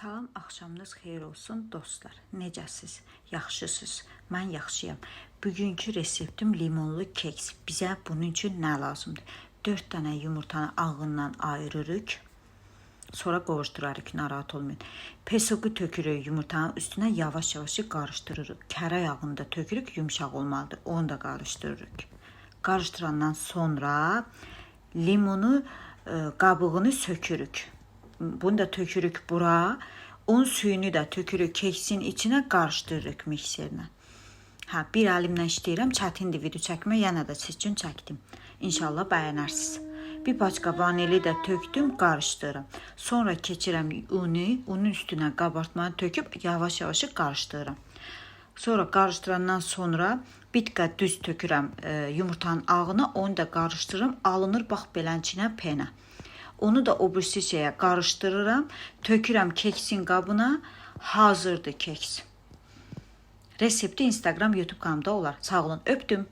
Salam, axşamınız xeyir olsun dostlar. Necəsiz? Yaxşısınız? Mən yaxşıyam. Bugünkü reseptim limonlu keks. Bizə bunun üçün nə lazımdır? 4 dənə yumurtanı ağından ayırırıq. Sonra qovuşdurarıq, narahat olmayın. Pesoqu tökürük yumurtanın üstünə yavaş-yavaş qarışdırırıq. Kərə yağını da tökürük, yumşaq olmalıdır. Onu da qarışdırırıq. Qarışdırandan sonra limonu e, qabığını sökürük. Bunu da tökürük bura. Un suyunu da tökürük keksin içinə qarışdırırıq mikserlə. Hə, bir əlimlə işləyirəm, çətindir video çəkmək, yenə də siz üçün çəkdim. İnşallah bəyənərsiniz. Bir paçka vanili də tökdüm, qarışdırıram. Sonra keçirəm unu, unun üstünə qabartmanı töküb yavaş-yavaş qarışdırıram. Sonra qarışdırandan sonra bir düz tökürəm e, yumurtanın ağına, onu da qarışdırıram. Alınır bax beləçinə pena. Onu da o birisi şeyə qarışdırıram, tökürəm keksin qabına. Hazırdır keks. Resepti Instagram, YouTube kanalımda olar. Sağ olun, öpdüm.